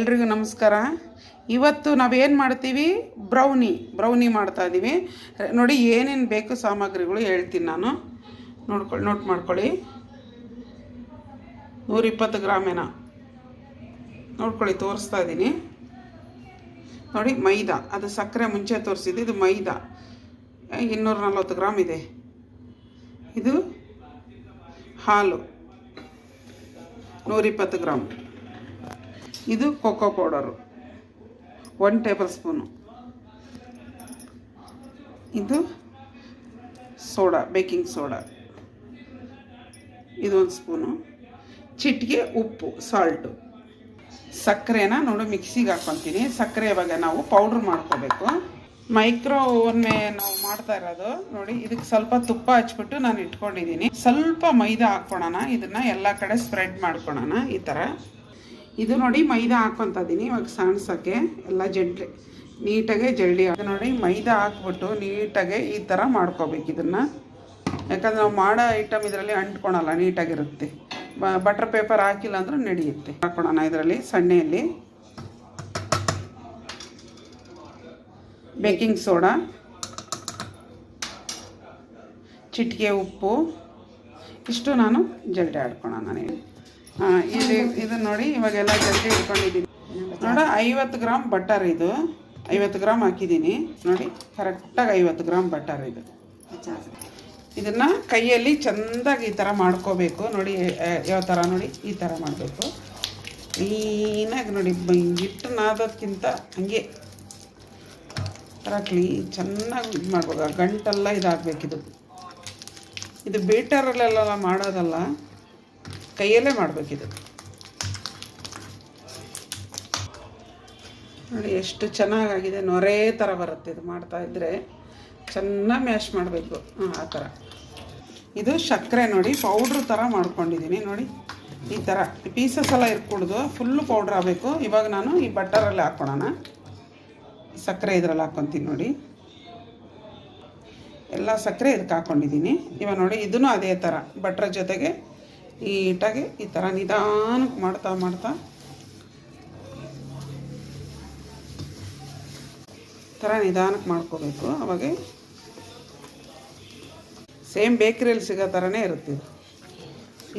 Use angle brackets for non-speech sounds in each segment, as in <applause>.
ಎಲ್ರಿಗೂ ನಮಸ್ಕಾರ. ಇವತ್ತು ನಾವೇನು ಮಾಡ್ತೀವಿ? ಬ್ರೌನಿ ಬ್ರೌನಿ ಮಾಡ್ತಾ ಇದ್ದೀವಿ ನೋಡಿ ಏನೇನು ಬೇಕು ಸಾಮಗ್ರಿಗಳು ಹೇಳ್ತೀನಿ ನಾನು. ನೋಡ್ಕೊಳ್ಳಿ ನೋಟ್ ಮಾಡ್ಕೊಳ್ಳಿ. ನೂರಿಪ್ಪತ್ತು ಏನ ನೋಡ್ಕೊಳ್ಳಿ, ತೋರಿಸ್ತಾ ಇದ್ದೀನಿ ನೋಡಿ, ಮೈದಾ. ಅದು ಸಕ್ಕರೆ ಮುಂಚೆ ತೋರಿಸಿದ್ದು, ಇದು ಮೈದಾ. ಇನ್ನೂರ ನಲ್ವತ್ತು ಗ್ರಾಮ್ ಇದೆ. ಇದು ಹಾಲು. ನೂರಿಪ್ಪತ್ತು ಗ್ರಾಮ್ ಇದು cocoa powder. One table spoon ಇದು ಸೋಡಾ ಬೇಕಿಂಗ್ ಸೋಡಾ. ಇದೊಂದು ಸ್ಪೂನು ಚಿಟಿಕೆ, ಉಪ್ಪು ಸಾಲ್ಟು ಸಕ್ಕರೆನ ನೋಡು ಮಿಕ್ಸಿಗೆ ಹಾಕ್ಕೊತೀನಿ ಸಕ್ಕರೆ ಇವಾಗ ನಾವು ಪೌಡ್ರ್ ಮಾಡ್ಕೋಬೇಕು. ಮೈಕ್ರೋ ಓವನ್ ನಾವು ಮಾಡ್ತಾ ಇರೋದು. ನೋಡಿ, ಇದಕ್ಕೆ ಸ್ವಲ್ಪ ತುಪ್ಪ ಹಚ್ಬಿಟ್ಟು ನಾನು ಇಟ್ಕೊಂಡಿದ್ದೀನಿ. ಸ್ವಲ್ಪ ಮೈದಾ ಹಾಕ್ಕೊಳೋಣ. ಇದನ್ನ ಎಲ್ಲ ಕಡೆ ಸ್ಪ್ರೆಡ್ ಮಾಡ್ಕೊಳೋಣ. ಈ ಥರ ಇದು ನೋಡಿ ಮೈದಾ ಹಾಕ್ಕೊತಾ ಇದ್ದೀನಿ ಇವಾಗ ಸಾಣ್ಸೋಕ್ಕೆ ಎಲ್ಲ ಜಡ್ಲಿ ನೀಟಾಗೆ ಜಲ್ಡಿ ಅದು ನೋಡಿ ಮೈದಾ ಹಾಕ್ಬಿಟ್ಟು ನೀಟಾಗೆ ಈ ಥರ ಮಾಡ್ಕೋಬೇಕು ಇದನ್ನು. ಯಾಕಂದ್ರೆ ನಾವು ಮಾಡೋ ಐಟಮ್ ಇದರಲ್ಲಿ ಅಂಟ್ಕೊಳಲ್ಲ, ನೀಟಾಗಿರುತ್ತೆ. ಬಟರ್ ಪೇಪರ್ ಹಾಕಿಲ್ಲ ಅಂದ್ರೆ ನಡೆಯುತ್ತೆ. ಹಾಕೋಣ ಇದರಲ್ಲಿ, ಸಣ್ಣೆಯಲ್ಲಿ. ಬೇಕಿಂಗ್ ಸೋಡಾ ಚಿಟಿಕೆ ಉಪ್ಪು. ಇಷ್ಟು ನಾನು ಜಲ್ಡಿ ಆಡ್ಕೊಳೋಣ ನಾನು. ಇದು ಇದು ನೋಡಿ, ಇವಾಗೆಲ್ಲ ಜಲ್ದಿ ಇಟ್ಕೊಂಡಿದ್ದೀನಿ. ನೋಡ, ಐವತ್ತು ಗ್ರಾಮ್ ಬಟರ್ ಇದು. ಐವತ್ತು ಗ್ರಾಮ್ ಹಾಕಿದ್ದೀನಿ. ನೋಡಿ, ಕರೆಕ್ಟಾಗಿ ಐವತ್ತು ಗ್ರಾಮ್ ಬಟರ್ ಇದು. ಇದನ್ನು ಕೈಯಲ್ಲಿ ಚೆಂದಾಗಿ ಈ ಥರ ಮಾಡ್ಕೋಬೇಕು. ನೋಡಿ ಯಾವ ಥರ ನೋಡಿ, ಈ ಥರ ಮಾಡಬೇಕು. ಕ್ಲೀನಾಗಿ ನೋಡಿ ಹಿಟ್ಟು ನಾದೋದ್ಕಿಂತ ಹಂಗೆ. ಥರ ಕ್ಲೀನ್, ಚೆನ್ನಾಗಿ ಇದು ಮಾಡ್ಬೋದು ಗಂಟೆಲ್ಲ ಇದಾಗಬೇಕಿದು ಇದು ಬೀಟರಲ್ಲೆಲ್ಲ ಮಾಡೋದಲ್ಲ. ಕೈಯಲ್ಲೇ ಮಾಡಬೇಕಿದು ನೋಡಿ ಎಷ್ಟು ಚೆನ್ನಾಗಾಗಿದೆ, ನೊರೆ ಥರ ಬರುತ್ತೆ ಇದು ಮಾಡ್ತಾ ಇದ್ದರೆ ಚೆನ್ನಾಗಿ ಮ್ಯಾಶ್ ಮಾಡಬೇಕು. ಆ ಥರ ಇದು ಸಕ್ಕರೆ ನೋಡಿ ಪೌಡ್ರ್ ಥರ ಮಾಡ್ಕೊಂಡಿದ್ದೀನಿ ನೋಡಿ. ಈ ಥರ ಪೀಸಸ್ ಎಲ್ಲ ಇರ್ಕೊಡ್ದು ಫುಲ್ಲು ಪೌಡ್ರ್ ಆಗಬೇಕು. ಇವಾಗ ನಾನು ಈ ಬಟರಲ್ಲಿ ಹಾಕ್ಕೊಳೋಣ ಸಕ್ಕರೆ ಇದರಲ್ಲಿ ಹಾಕ್ಕೊತೀನಿ ನೋಡಿ. ಎಲ್ಲ ಸಕ್ಕರೆ ಇದಕ್ಕೆ ಹಾಕ್ಕೊಂಡಿದ್ದೀನಿ ಇವಾಗ ನೋಡಿ, ಇದನ್ನು ಅದೇ ಥರ ಬಟ್ರ ಜೊತೆಗೆ ನೀಟಾಗಿ ಈ ಥರ ನಿಧಾನಕ್ಕೆ ಮಾಡ್ತಾ ಮಾಡ್ತಾ ಥರ ನಿಧಾನಕ್ಕೆ ಮಾಡ್ಕೋಬೇಕು. ಅವಾಗ ಸೇಮ್ ಬೇಕ್ರಿಯಲ್ಲಿ ಸಿಗೋ ಥರನೇ ಇರುತ್ತೆ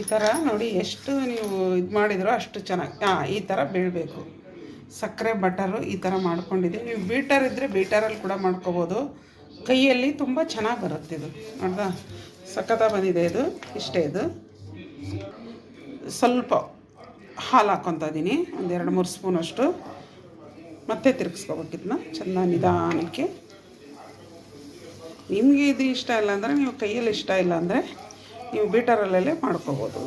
ಈ ಥರ ನೋಡಿ ಎಷ್ಟು ನೀವು ಇದು ಮಾಡಿದ್ರೋ ಅಷ್ಟು ಚೆನ್ನಾಗಿ ಹಾಂ ಈ ಥರ ಬೀಳಬೇಕು. ಸಕ್ಕರೆ, ಬಟರು ಈ ಥರ ಮಾಡ್ಕೊಂಡಿದ್ದೀವಿ. ನೀವು ಬೀಟರ್ ಇದ್ದರೆ ಬೀಟರಲ್ಲಿ ಕೂಡ ಮಾಡ್ಕೋಬೋದು. ಕೈಯಲ್ಲಿ ತುಂಬ ಚೆನ್ನಾಗಿ ಬರುತ್ತೆ ಇದು. ನೋಡ್ದಾ? ಸಖತ್ತಾಗಿ ಬಂದಿದೆ ಇದು. ಇಷ್ಟೇ ಇದು. ಸ್ವಲ್ಪ ಹಾಲು ಹಾಕ್ಕೊತಾ ಇದ್ದೀನಿ ಒಂದು ಎರಡು ಮೂರು ಸ್ಪೂನಷ್ಟು ಮತ್ತೆ ತಿರುಗಿಸ್ಕೋಬೇಕು ಇದನ್ನ. ಚೆಂದ ನಿಧಾನಕ್ಕೆ. ನಿಮಗೆ ಇದು ಇಷ್ಟ ಇಲ್ಲ ಅಂದರೆ ನೀವು ಕೈಯಲ್ಲಿ ಇಷ್ಟ ಇಲ್ಲ ಅಂದರೆ ನೀವು ಬೀಟರಲ್ಲೇ ಮಾಡ್ಕೋಬೋದು.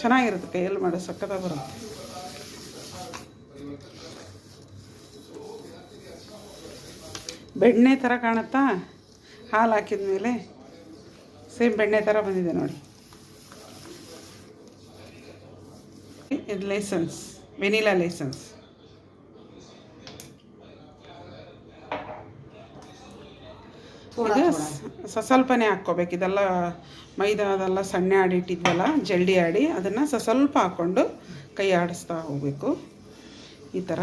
ಚೆನ್ನಾಗಿರುತ್ತೆ ಕೈಯಲ್ಲಿ ಮಾಡೋ ಸಕ್ಕತ್ತ ಬರುತ್ತೆ. ಬೆಣ್ಣೆ ಥರ ಕಾಣುತ್ತಾ? ಹಾಲು ಹಾಕಿದ ಮೇಲೆ ಸೇಮ್ ಬೆಣ್ಣೆ ಥರ ಬಂದಿದೆ ನೋಡಿ. ಇದು ಲೈಸನ್ಸ್ ವೆನಿಲಾ ಲೈಸನ್ಸ್. ಇದು ಸ- ಸ್ವಲ್ಪನೇ ಹಾಕ್ಕೋಬೇಕು. ಇದೆಲ್ಲ ಮೈದಾ ಅದೆಲ್ಲ ಸಣ್ಣ ಆಡಿ ಇಟ್ಟಿದ್ವಲ್ಲ ಜಲ್ಡಿ ಆಡಿ ಅದನ್ನು ಸ ಸ್ವಲ್ಪ ಹಾಕ್ಕೊಂಡು ಕೈ ಆಡಿಸ್ತಾ ಹೋಗಬೇಕು. ಈ ಥರ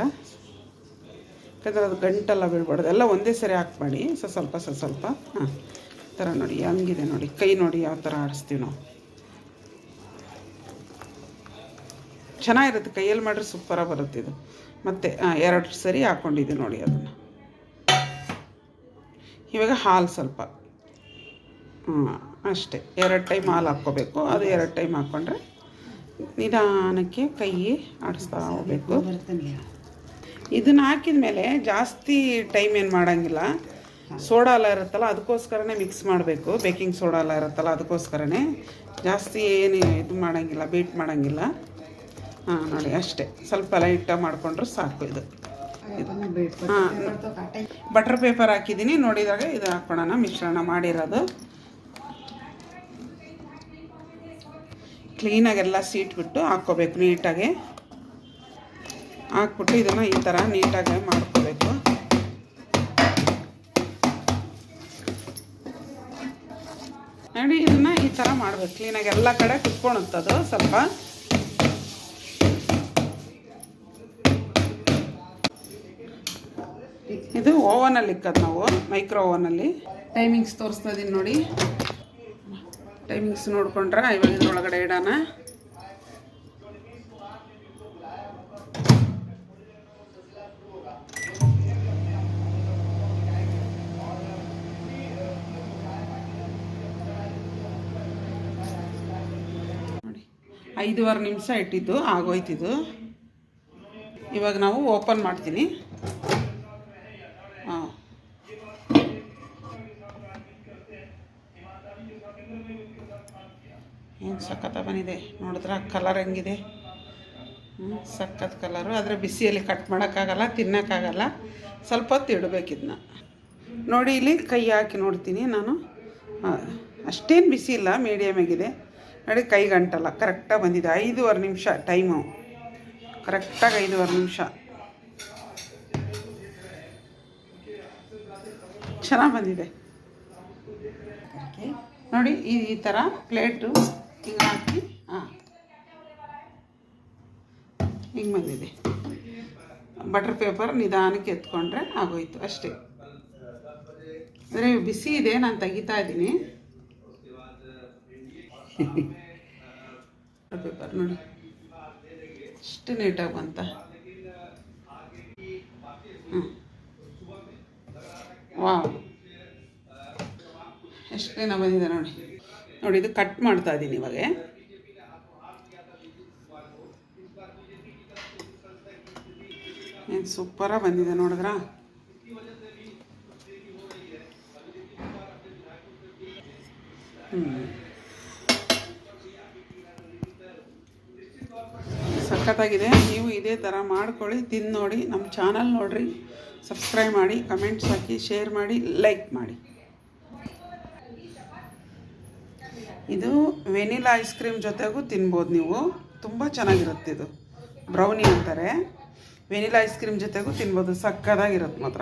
ಯಾಕಂದರೆ ಅದು ಗಂಟೆಲ್ಲ ಬೀಳ್ಬಾರ್ದು. ಎಲ್ಲ ಒಂದೇ ಸರಿ ಹಾಕ್ಬೇಡಿ. ಸ ಸ್ವಲ್ಪ ಸ ಸ್ವಲ್ಪ. ಹಾಂ. ಥರ ನೋಡಿ ಹಂಗಿದೆ ನೋಡಿ. ಕೈ ನೋಡಿ ಯಾವ ಥರ ಆಡಿಸ್ತೀವಿ ನಾವು. ಚೆನ್ನಾಗಿರುತ್ತೆ ಕೈಯಲ್ಲಿ ಮಾಡಿದ್ರೆ ಸೂಪರಾಗಿ ಬರುತ್ತೆ ಇದು. ಮತ್ತು ಎರಡು ಸರಿ ಹಾಕ್ಕೊಂಡಿದ್ದೆ ನೋಡಿ ಅದನ್ನು. ಇವಾಗ ಹಾಲು ಸ್ವಲ್ಪ. ಹ್ಞೂ ಅಷ್ಟೇ. ಎರಡು ಟೈಮ್ ಹಾಲು ಹಾಕ್ಕೋಬೇಕು. ಅದು ಎರಡು ಟೈಮ್ ಹಾಕ್ಕೊಂಡ್ರೆ ನಿಧಾನಕ್ಕೆ ಕೈ ಆಡಿಸ್ತಾ ಹೋಗ್ಬೇಕು. ಇದನ್ನು ಹಾಕಿದ ಮೇಲೆ ಜಾಸ್ತಿ ಟೈಮ್ ಏನು ಮಾಡೋಂಗಿಲ್ಲ. ಸೋಡಾ ಎಲ್ಲ ಇರುತ್ತಲ್ಲ, ಅದಕ್ಕೋಸ್ಕರನೇ ಮಿಕ್ಸ್ ಮಾಡಬೇಕು. ಬೇಕಿಂಗ್ ಸೋಡಾ ಎಲ್ಲ ಇರುತ್ತಲ್ಲ, ಅದಕ್ಕೋಸ್ಕರನೇ. ಜಾಸ್ತಿ ಏನು ಇದು ಮಾಡೋಂಗಿಲ್ಲ ಬೀಟ್ ಮಾಡೋಂಗಿಲ್ಲ. ಹಾಂ, ನೋಡಿ, ಅಷ್ಟೇ. ಸ್ವಲ್ಪ ಲೈಟಾಗಿ ಮಾಡಿಕೊಂಡ್ರೆ ಸಾಕು ಇದು. ಹಾಂ ಬಟರ್ ಪೇಪರ್ ಹಾಕಿದ್ದೀನಿ. ನೋಡಿದಾಗ ಇದು ಹಾಕ್ಕೊಳೋಣ ಮಿಶ್ರಣ ಮಾಡಿರೋದು. ಕ್ಲೀನಾಗೆಲ್ಲ ಸೀಟ್ಬಿಟ್ಟು ಹಾಕ್ಕೋಬೇಕು ನೀಟಾಗಿ ಹಾಕ್ಬಿಟ್ಟು ಇದನ್ನು ಈ ಥರ ನೀಟಾಗಿ ಮಾಡ್ಕೋಬೇಕು. ನೋಡಿ, ಇದನ್ನು ಈ ಥರ ಮಾಡಬೇಕು. ಕ್ಲೀನಾಗಿ ಎಲ್ಲ ಕಡೆ ಕುತ್ಕೊಳುತ್ತದು ಸ್ವಲ್ಪ. ಇದು ಓವನಲ್ಲಿ ಇಕ್ಕದು ನಾವು ಮೈಕ್ರೋ ಓವನಲ್ಲಿ ಟೈಮಿಂಗ್ಸ್ ತೋರಿಸ್ತಾ ಇದ್ದೀನಿ ನೋಡಿ. ಟೈಮಿಂಗ್ಸ್ ನೋಡಿಕೊಂಡ್ರೆ ಇವಾಗ ಇದ್ರೊಳಗಡೆ ಇಡೋಣ. ಐದೂವರೆ ನಿಮಿಷ ಇಟ್ಟಿದ್ದು, ಆಗೋಯ್ತಿದ್ದು. ಇವಾಗ ನಾವು ಓಪನ್ ಮಾಡ್ತೀನಿ. ಹಾಂ. ಏನು ಸಖತ್ತ ಬಂದಿದೆ? ನೋಡಿದ್ರೆ? ಕಲರ್ ಹೆಂಗಿದೆ? ಹ್ಞೂ ಸಖತ್ ಕಲರು. ಆದರೆ ಬಿಸಿಯಲ್ಲಿ ಕಟ್ ಮಾಡೋಕ್ಕಾಗಲ್ಲ, ತಿನ್ನೋಕ್ಕಾಗಲ್ಲ. ಸ್ವಲ್ಪ ಹೊತ್ತು ಇಡಬೇಕಿದ್ನ ನೋಡಿ, ಇಲ್ಲಿ ಕೈ ಹಾಕಿ ನೋಡ್ತೀನಿ ನಾನು. ಅಷ್ಟೇನು ಬಿಸಿ ಇಲ್ಲ ಮೀಡಿಯಮ್ ಆಗಿದೆ. ನೋಡಿ, ಕೈ ಗಂಟಲ್ಲ. ಕರೆಕ್ಟಾಗಿ ಬಂದಿದೆ. ಐದೂವರೆ ನಿಮಿಷ ಟೈಮು ಕರೆಕ್ಟಾಗಿ ಐದೂವರೆ ನಿಮಿಷ. ಚೆನ್ನಾಗಿ ಬಂದಿದೆ. ನೋಡಿ, ಈ ಈ ಥರ ಪ್ಲೇಟು ಹಿಂಗೆ ಹಾಕಿ, ಹಾಂ. ಹಿಂಗೆ ಬಂದಿದೆ. ಬಟರ್ ಪೇಪರ್ ನಿಧಾನಕ್ಕೆ ಎತ್ಕೊಂಡ್ರೆ ಆಗೋಯ್ತು ಅಷ್ಟೇ. ಅಂದರೆ, ಬಿಸಿ ಇದೆ, ನಾನು ತೆಗಿತಾ ಇದ್ದೀನಿ. <laughs> ಪೇಪರ್ ನೋಡಿ. ಇಷ್ಟು ನೀಟಾಗಿ ಬಂತ. ಹ್ಞೂ ವಾವ್. ಎಷ್ಟು ದಿನ ಬಂದಿದೆ ನೋಡಿ. ನೋಡಿ, ಇದು ಕಟ್ ಮಾಡ್ತಾ ಇದ್ದೀನಿ ಇವಾಗ. ಏನು ಸೂಪರಾಗಿ ಬಂದಿದೆ ನೋಡಿದ್ರಾ? ಹ್ಞೂ ಸಖತ್ತಾಗಿದೆ. ನೀವು ಇದೇ ಥರ ಮಾಡ್ಕೊಳ್ಳಿ ತಿಂದು ನೋಡಿ. ನಮ್ಮ ಚಾನಲ್ ನೋಡಿರಿ, ಸಬ್ಸ್ಕ್ರೈಬ್ ಮಾಡಿ, ಕಮೆಂಟ್ಸ್ ಹಾಕಿ, ಶೇರ್ ಮಾಡಿ, ಲೈಕ್ ಮಾಡಿ. ಇದು ವೆನಿಲಾ ಐಸ್ ಕ್ರೀಮ್ ಜೊತೆಗೂ ತಿನ್ಬೋದು ನೀವು. ತುಂಬ ಚೆನ್ನಾಗಿರುತ್ತೆ ಇದು. ಬ್ರೌನಿ ಅಂತಾರೆ. ವೆನಿಲಾ ಐಸ್ ಕ್ರೀಮ್ ಜೊತೆಗೂ ತಿನ್ಬೋದು. ಸಕ್ಕದಾಗಿರುತ್ತೆ ಮಾತ್ರ.